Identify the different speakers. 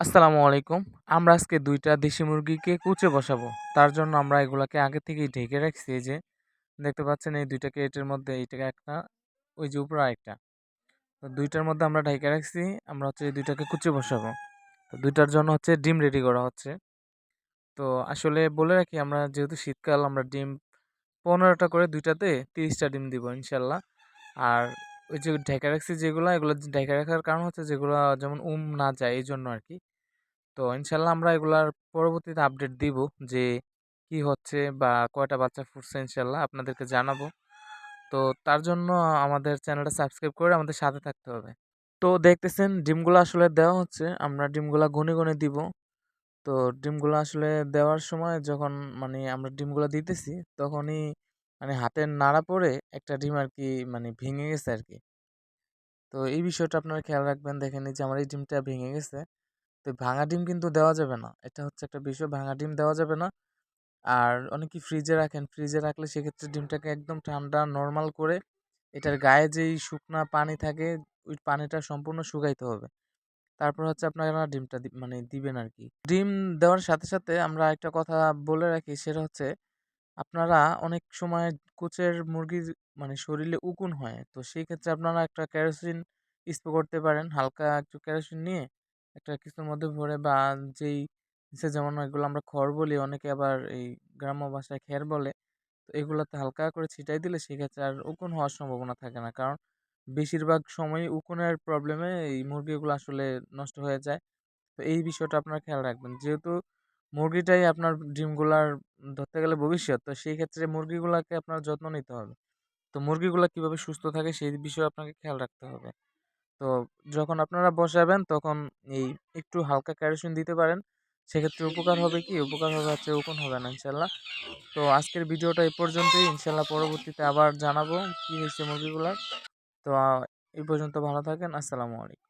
Speaker 1: আসসালামু আলাইকুম। আমরা আজকে দুইটা দেশি মুরগিকে কুচে বসাবো। তার জন্য আমরা এগুলাকে আগে থেকেই ঢেকে রাখছি যে। দেখতে পাচ্ছেন এই ২ টা ক্রেটের মধ্যে এই টাকে একটা, ওই যে উপরে আরেকটা। তো দুইটার মধ্যে আমরা ঢেকে রাখছি। আমরা হচ্ছে এই ২ টাকে কুচে বসাবো। তো ২ টার জন্য হচ্ছে ডিম রেডি করা হচ্ছে। তো আসলে বলে রাখি আমরা যেহেতু শীতকাল আমরা ডিম পনেরোটা করে দুইটাতে তিরিশটা ডিম দিব ইনশাল্লাহ আর ওই যে ঢেকে রাখছি যেগুলো এগুলো ঢেকে রাখার কারণ হচ্ছে যেগুলো যেমন উম না যায় এই জন্য আর কি তো ইনশাল্লাহ আমরা এগুলার পরবর্তীতে আপডেট দিব যে কি হচ্ছে বা কয়টা বাচ্চা ফুটছে ইনশাল্লাহ আপনাদেরকে জানাব। তো তার জন্য আমাদের চ্যানেলটা সাবস্ক্রাইব করে আমাদের সাথে থাকতে হবে। তো দেখতেছেন ডিমগুলো আসলে দেওয়া হচ্ছে। আমরা ডিমগুলো গুনে, গুনে দিব। তো ডিমগুলো আসলে দেওয়ার সময় যখন মানে আমরা ডিমগুলো দিতেছি তখনই মানে হাতের নাড়া পড়ে একটা ডিম আর কি মানে ভেঙে গেছে আর কি তো এই বিষয়টা আপনারা খেয়াল রাখবেন। দেখেন যে আমার এই ডিমটা ভেঙে গেছে। তো ভাঙা ডিম কিন্তু দেওয়া যাবে না। এটা হচ্ছে একটা বিষয় ভাঙা ডিম দেওয়া যাবে না। আর অনেকেই ফ্রিজে রাখেন। ফ্রিজে রাখলে সেক্ষেত্রে ডিমটাকে একদম ঠান্ডা নর্মাল করে এটার গায়ে যেই শুকনা পানি থাকে ওই পানিটা সম্পূর্ণ শুকাইতে হবে। তারপর হচ্ছে আপনারা ডিমটা মানে দিবেন আর কি ডিম দেওয়ার সাথে, সাথে আমরা একটা কথা বলে রাখি সেটা হচ্ছে আপনারা অনেক সময় কুচের মুরগির মানে শরীরে উকুন হয়। তো সেই ক্ষেত্রে আপনারা একটা কেরোসিন স্প্রে করতে পারেন। হালকা একটু কেরোসিন নিয়ে একটা কিছুর মধ্যে ভরে বা যেই সে যেমন এগুলো আমরা খড় বলি, অনেকে আবার এই গ্রাম্য ভাষায় খের বলে। তো এগুলোতে হালকা করে ছিটাই দিলে সেক্ষেত্রে আর উকুন হওয়ার সম্ভাবনা থাকে না। কারণ বেশিরভাগ সময়ই উকুনের প্রবলেমে এই মুরগিগুলো আসলে নষ্ট হয়ে যায়। তো এই বিষয়টা আপনারা খেয়াল রাখবেন। যেহেতু মুরগিটাই আপনার ডিমগুলার ধরতে গেলে ভবিষ্যৎ। তো সেই ক্ষেত্রে মুরগিগুলাকে আপনার যত্ন নিতে হবে। তো মুরগিগুলা কীভাবে সুস্থ থাকে সেই বিষয়ে আপনাকে খেয়াল রাখতে হবে। তো যখন আপনারা বসাবেন তখন এই একটু হালকা কেরোসিন দিতে পারেন। সেক্ষেত্রে উপকার হবে কি? উপকার হবে হচ্ছে উকুন হবে না, ইনশাল্লাহ তো আজকের ভিডিওটা এই পর্যন্তই। ইনশাল্লাহ পরবর্তীতে আবার জানাব কি হয়েছে মুরগিগুলার। তো এই পর্যন্ত ভালো থাকেন। আসসালামু আলাইকুম।